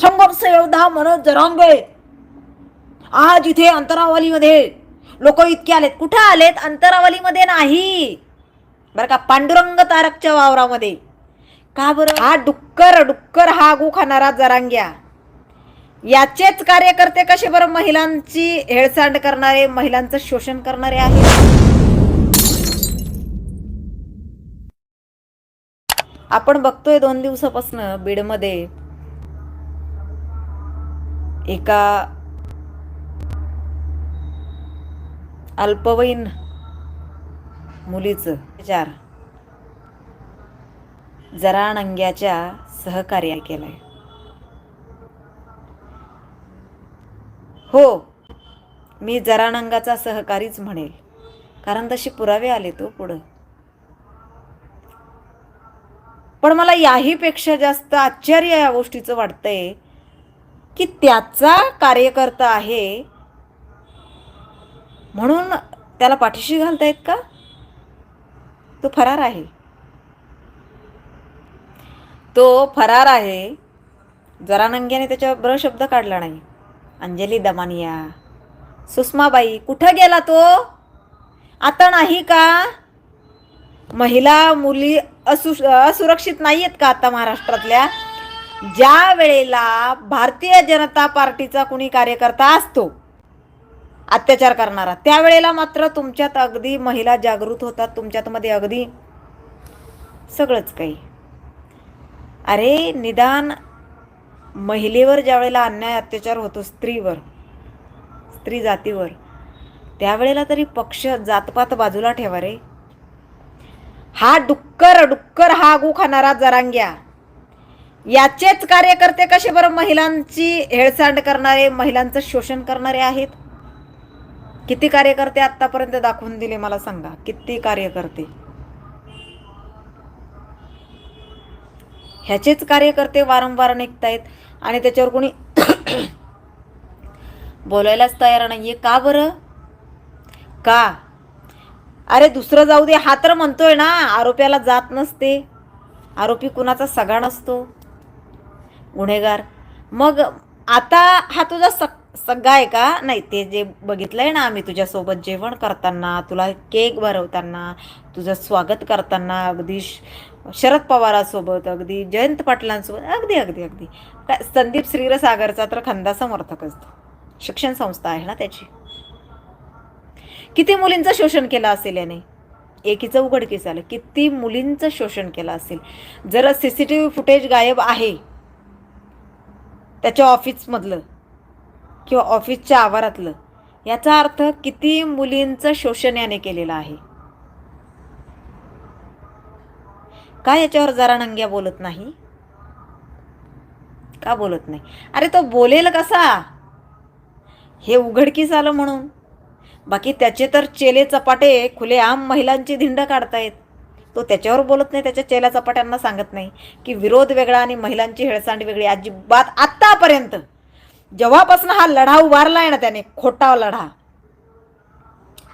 संघर्ष योद्धा मनोज जरांगे. आज इथे अंतरावलीमध्ये लोक इतके आलेत. कुठे आलेत? अंतरावलीमध्ये नाही. बरं का पांडुरंग तारकच्या वावरामध्ये. का बरं? हा डुक्कर डुक्कर हा गु खाणारा जरांग्या. याचेच कार्यकर्ते कसे बरं महिलांची हेळसांड करणारे महिलांचं शोषण करणारे आहेत? आपण बघतोय दोन दिवसापासून बीडमध्ये एका अल्पवयीन मुलीचं विचार. जराणंग्याच्या सहकार्या केलंय. हो मी जराणंगाचा सहकारीच म्हणेल. कारण तसे पुरावे आले तो हो पुढं. पण मला याहीपेक्षा जास्त आश्चर्य या गोष्टीचं वाटतंय. की त्याचा कार्यकर्ता आहे. म्हणून त्याला पाठीशी घालतायत का? तो फरार आहे. तो फरार आहे. जरा नंग्याने त्याच्यावर ब्र शब्द काढला नाही. अंजली दमानिया सुषमाबाई कुठं गेला तो? आता नाही का? महिला मुली असु असुरक्षित नाही आहेत का आता महाराष्ट्रातल्या? ज्या वेळेला भारतीय जनता पार्टीचा कुणी कार्यकर्ता असतो अत्याचार करणारा त्यावेळेला मात्र तुमच्यात अगदी महिला जागृत होतात तुमच्यात मध्ये अगदी सगळंच काही. अरे निदान महिलेवर ज्या वेळेला अन्याय अत्याचार होतो स्त्रीवर स्त्री जातीवर त्यावेळेला तरी पक्ष जातपात बाजूला ठेवा रे. हा डुक्कर डुक्कर हा गु खाणारा जरांग्या. याचेच कार्यकर्ते कसे बरं महिलांची हेळसांड करणारे महिलांचं शोषण करणारे आहेत? किती कार्यकर्ते आतापर्यंत दाखवून दिले मला सांगा. किती कार्यकर्ते? ह्याचेच कार्यकर्ते वारंवार निघतायत आणि त्याच्यावर कोणी बोलायलाच तयार नाहीये. का बरं? का? अरे दुसरं जाऊ दे. हा तर म्हणतोय ना आरोप्याला जात नसते. आरोपी कुणाचा सगळा नसतो. गुन्हेगार. मग आता हा तुझा सग सगळा आहे का? नाही ते जे बघितलं आहे ना आम्ही तुझ्यासोबत जेवण करताना तुला केक भरवताना तुझं स्वागत करताना अगदी श- शरद पवारासोबत अगदी जयंत पाटलांसोबत अगदी अगदी अगदी. काय संदीप श्रीरसागरचा तर खंदा समर्थकच तो शिक्षण संस्था आहे ना त्याची. किती मुलींचं शोषण केलं असेल याने? एकीचं उघडकीस आलं. किती मुलींचं शोषण केलं असेल? जर C C T V footage गायब आहे. त्याच्या ऑफिसमधलं किंवा ऑफिसच्या आवारातलं याचा अर्थ किती मुलींचं शोषण याने केलेलं आहे. का याच्यावर जरा नंग्या बोलत नाही? का बोलत नाही? अरे तो बोलेल कसा? हे उघडकीस आलं म्हणून. बाकी त्याचे तर चेले चपाटे खुलेआम महिलांची धिंड काढतायत. तो त्याच्यावर बोलत नाही त्याच्या चेल्या चपाट्यांना सांगत नाही की विरोध वेगळा आणि महिलांची हेळसांड वेगळी. अजिबात आत्तापर्यंत जेव्हापासून हा लढा उभारला आहे ना त्याने खोटा लढा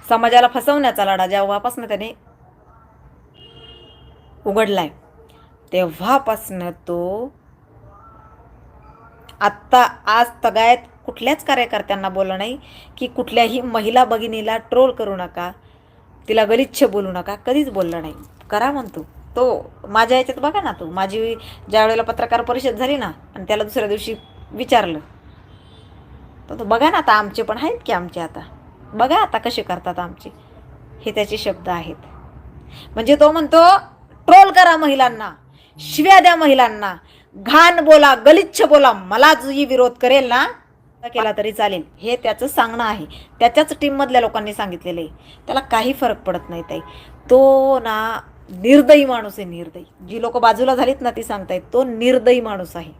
समाजाला फसवण्याचा लढा जेव्हापासून त्याने उघडलाय तेव्हापासनं तो आत्ता आज तगायत कुठल्याच कार्यकर्त्यांना बोललं नाही की कुठल्याही महिला भगिनीला ट्रोल करू नका तिला गलिच्छ बोलू नका कधीच बोललं नाही. करा म्हणतो. तो माझ्या याच्यात बघा ना तो. माझी ज्या वेळेला पत्रकार परिषद झाली ना आणि त्याला दुसऱ्या दिवशी विचारलं. तर तो बघा ना आता आमचे पण आहेत की आमचे आता. बघा आता कसे करतात आमचे. हे त्याचे शब्द आहेत. म्हणजे तो म्हणतो ट्रोल करा महिलांना. शिव्या द्या महिलांना. घाण बोला गलिच्छ बोला. मला जी विरोध करेल ना केला तरी चालेल. हे त्याचं सांगणं आहे. त्याच्याच टीममधल्या लोकांनी सांगितलेलं आहे. त्याला काही फरक पडत नाही ताई. तो ना निर्दयी माणूस आहे निर्दयी. जी लोक बाजूला झालीत ना ती सांगतायत तो निर्दयी माणूस आहे.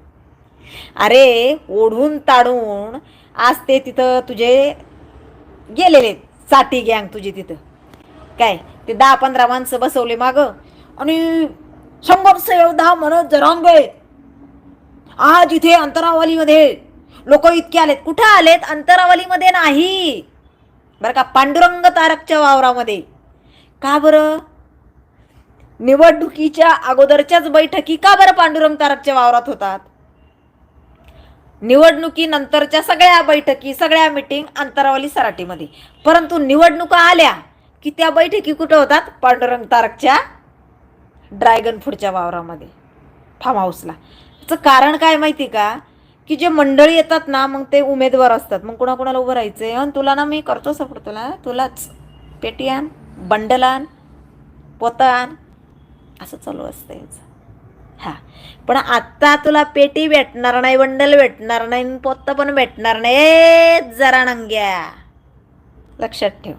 अरे ओढून ताडून आज ते तिथं तुझे गेलेले साठी गँग तुझी तिथं. काय ते दहा पंधरा माणसं बसवले माग आणि संघर्ष योद्धा मनोज जरांगे आज इथे अंतरावलीमध्ये लोक इतके आलेत. कुठं आलेत? अंतरावलीमध्ये नाही. बरं का पांडुरंग तारकच्या वावरामध्ये. का बरं? निवडणुकीच्या अगोदरच्याच बैठकी का बरं पांडुरंग तारकच्या वावरात होतात? निवडणुकीनंतरच्या सगळ्या बैठकी सगळ्या मिटिंग अंतरावली सराटीमध्ये. परंतु निवडणुका आल्या की त्या बैठकी कुठं होतात? पांडुरंग तारकच्या ड्रॅगन फ्रूटच्या वावरामध्ये. फार्म हाऊसला याचं कारण काय माहिती का? की जे मंडळी येतात ना मग ते उमेदवार असतात. मग कुणाकुणाला उभं राहायचं आहे तुला ना मी करतो सपोर्ट तुला. तुलाच. पेटी आण बंडल आण पोता आण. असं चालू असतं याचं. हां. पण आत्ता तुला पेटी भेटणार नाही बंडल भेटणार नाही आणि पण भेटणार नाही. ए, जरा नंग्या. लक्षात ठेव.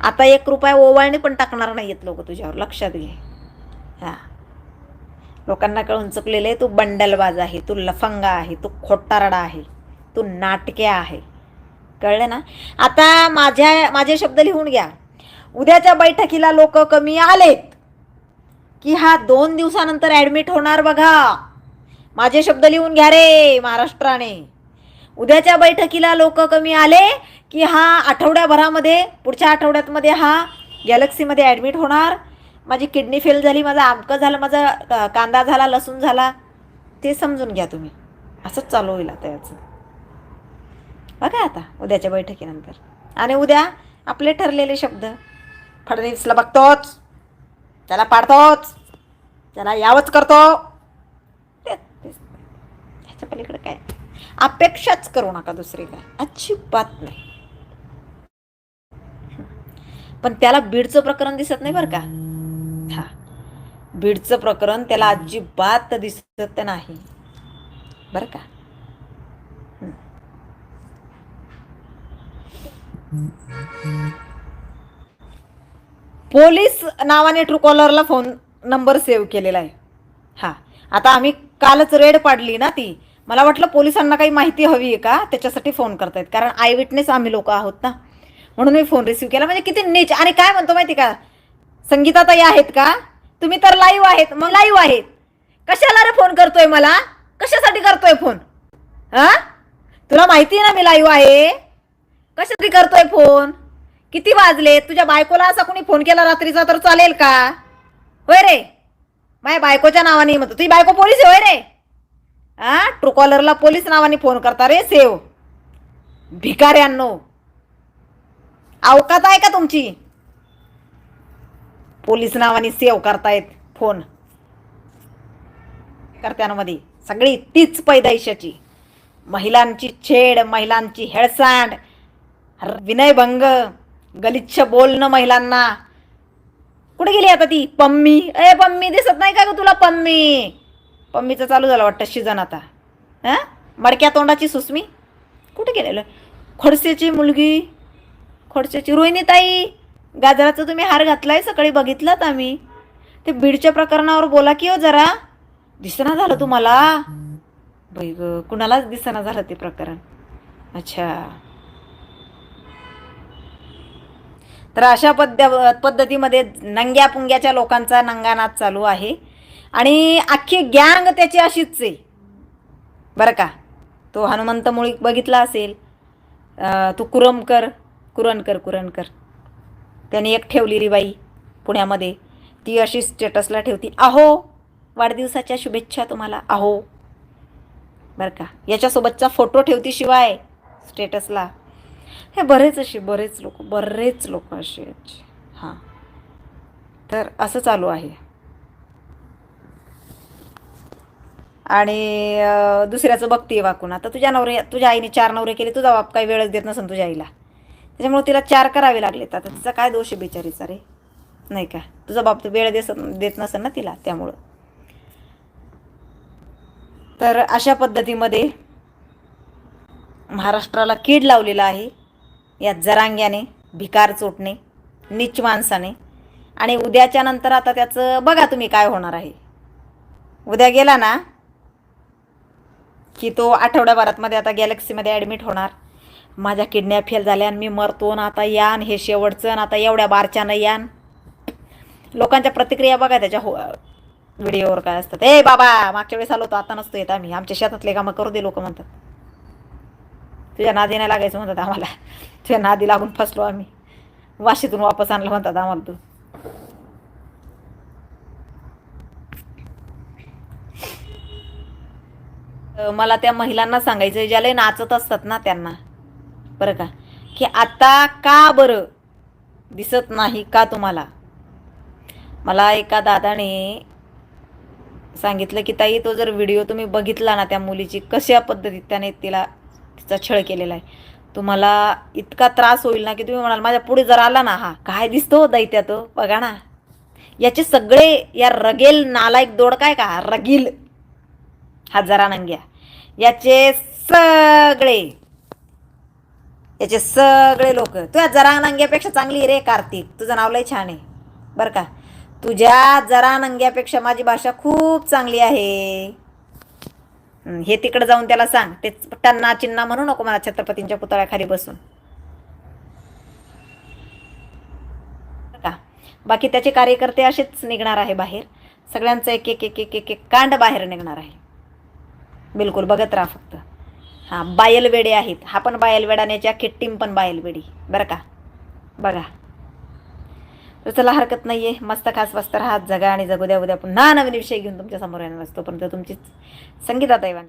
आता एक रुपया ओवाळणी पण टाकणार नाही आहेत लोक तुझ्यावर. लक्षात घे. हां. लोकांना कळून चुकलेले आहे, तू बंडलबाज आहे तू लफंगा आहे तू खोटारडा आहे तू नाटक्या आहे. कळलं ना? आता माझ्या माझे शब्द लिहून घ्या. उद्याच्या बैठकीला लोक कमी आलेत. की हा दोन दिवसानंतर ॲडमिट होणार बघा. माझे शब्द लिहून घ्या रे महाराष्ट्राने. उद्याच्या बैठकीला लोक कमी आले की हा आठवड्याभरामध्ये पुढच्या आठवड्यातमध्ये हा गॅलेक्सीमध्ये ॲडमिट होणार. माझी किडनी फेल झाली माझा आमकं झालं माझा कांदा झाला लसूण झाला. ते समजून घ्या तुम्ही. असंच चालू होईल आता याचं. बघा आता उद्याच्या बैठकीनंतर. आणि उद्या आपले ठरलेले शब्द. फडणवीसला बघतोच. त्याला पाडतोच. त्याला यावंच करतो. ह्याच्या पलीकडे काय? अपेक्षाच करू नका दुसरी काय अजिबात नाही. पण त्याला बीडचं प्रकरण दिसत नाही बरं का? हा. बीडचं प्रकरण त्याला अजिबात दिसत नाही. बरं का? पोलीस नावाने ट्रूकॉलरला फोन नंबर सेव्ह केलेला आहे. हां. आता आम्ही कालच रेड पाडली ना ती. मला वाटलं पोलिसांना काही माहिती हवी आहे का? त्याच्यासाठी फोन करतायत. कारण आय विटनेस आम्ही लोक आहोत ना. म्हणून मी फोन रिसिव्ह केला. म्हणजे किती नीच. आणि काय म्हणतो माहिती का? संगीताताई आहेत का? तुम्ही तर लाईव्ह आहेत. मग लाईव्ह आहेत. कशाला रे फोन करतोय मला? कशासाठी करतोय फोन हा? तुला माहिती आहे ना मी लाईव्ह आहे? कशासाठी करतोय फोन किती वाजले? तुझ्या बायकोला असा कोणी फोन केला रात्रीचा तर चालेल का? होय रे. माझ्या बायकोच्या नावाने म्हणतो. तुझी बायको पोलीस आहे होय रे. हा ट्रूकॉलरला पोलीस नावाने फोन करता रे सेव. भिकाऱ्यांनो. अवकात आहे का तुमची? पोलीस नावाने सेव करतायत फोन करत्यांमध्ये. सगळी तीच पैदाइशाची महिलांची छेड महिलांची हेळसांड. विनयभंग. गलिच्छ बोलणं महिलांना. कुठे गेली आता ती? पम्मी. ए पम्मी दिसत नाही का ग तुला पम्मी? पम्मीचं चालू झालं वाटतं शिजन आता. हां? मडक्या तोंडाची सुस्मी. कुठे गेलेलं? खडसेची मुलगी खोडसेची रोहिणीताई. गाजराचं तुम्ही हार घातलाय सकाळी बघितलात आम्ही. ते बीडच्या प्रकरणावर बोला की हो जरा. दिसना झालं तुम्हाला. बाई ग कुणालाच दिसना झालं ते प्रकरण. अच्छा. तर अशा पद्ध पद्धतीमध्ये नंग्या पुंग्याच्या लोकांचा नंगानाच चालू आहे. आणि अख्खी गँग त्याची अशीच आहे. बरं का? तो हनुमंत मुळी बघितला असेल. तू कुरमकर कुरणकर कुरणकर त्याने एक ठेवली बाई पुण्यामध्ये. ती अशी स्टेटसला ठेवती अहो वाढदिवसाच्या शुभेच्छा तुम्हाला अहो. बरं का? याच्यासोबतचा फोटो ठेवती शिवाय स्टेटसला. हे बरेच असे बरेच लोक बरेच लोक असे हां. तर असं चालू आहे. आणि दुसऱ्याचं बघते वाकून. आता तुझ्या नवरे तुझ्या आईने चार नवरे केले तुझा बाप काही वेळच देत नसेल तुझ्या आईला. त्याच्यामुळे तिला चार करावे लागले आता तिचा काय दोष आहे बिचारीचा रे? नाही का? तुझा बाप तू वेळ देस देत नसेल ना तिला त्यामुळं. तर अशा पद्धतीमध्ये महाराष्ट्राला कीड लावलेला आहे. या जरांग्याने भिकार चोटणे नीच माणसाने. आणि उद्याच्या नंतर आता त्याचं बघा तुम्ही काय होणार आहे. उद्या गेला ना की तो आठवड्याभरातमध्ये आता गॅलेक्सीमध्ये ॲडमिट होणार. माझ्या किडन्या फेल झाल्या आणि मी मरतो ना आता यान हे शेवटचं ना आता एवढ्या बारच्यानं यान. लोकांच्या प्रतिक्रिया बघा त्याच्या हो व्हिडिओवर काय असतात. ए बाबा मागच्या वेळेस आलो होतो आता नसतो येत आम्ही. आमच्या शेतातले कामं करू दे लोक म्हणतात. तुझ्या नादी नाही लागायचं म्हणतात आम्हाला. तुझ्या नादी लागून फसलो आम्ही. वाशीतून वापस आणलं म्हणतात आम्हाला तू. मला त्या महिलांना सांगायचं ज्याला नाचत असतात ना त्यांना. बरं का? की आता का बरं दिसत नाही का तुम्हाला? मला एका दादाने सांगितलं की ताई तो जर व्हिडिओ तुम्ही बघितला ना त्या मुलीची कशा पद्धतीत त्याने तिला तिचा छळ केलेला आहे. तुम्हाला इतका त्रास होईल ना की तुम्ही म्हणाल माझ्या पुढे जर आला ना हा काय दिसतो हो दैत्या तो हो, बघा ना. याचे सगळे या रगेल नालायक दोड काय का? रगील. हा जरा नंग्या. याचे सगळे याचे सगळे लोक. तुझ्या जरा नंग्यापेक्षा चांगली आहे रे कार्तिक. तुझं नाव लय छान आहे. बरं का? तुझ्या जरा नंग्यापेक्षा माझी भाषा खूप चांगली आहे. हे तिकडे जाऊन त्याला सांग. ते टन्ना चिन्ना म्हणू नको मला छत्रपतींच्या पुतळ्याखाली बसून. का बाकी त्याचे कार्यकर्ते असेच निघणार आहे बाहेर. सगळ्यांचं एक एक एक एक एक एक कांड बाहेर निघणार आहे. बिलकुल बघत राहा फक्त. हां बायलवेडे आहेत. हा पण बायलवेडा आणि याची अख्खी टीम पण बायलवेडी. बरं का? बघा. तर चला हरकत नाही आहे मस्त खास मस्त राहत जगा आणि जगू द्या. उद्या पुन्हा नवीन विषय घेऊन तुमच्यासमोर येणार असतो. पण तुमची संगीता दैवान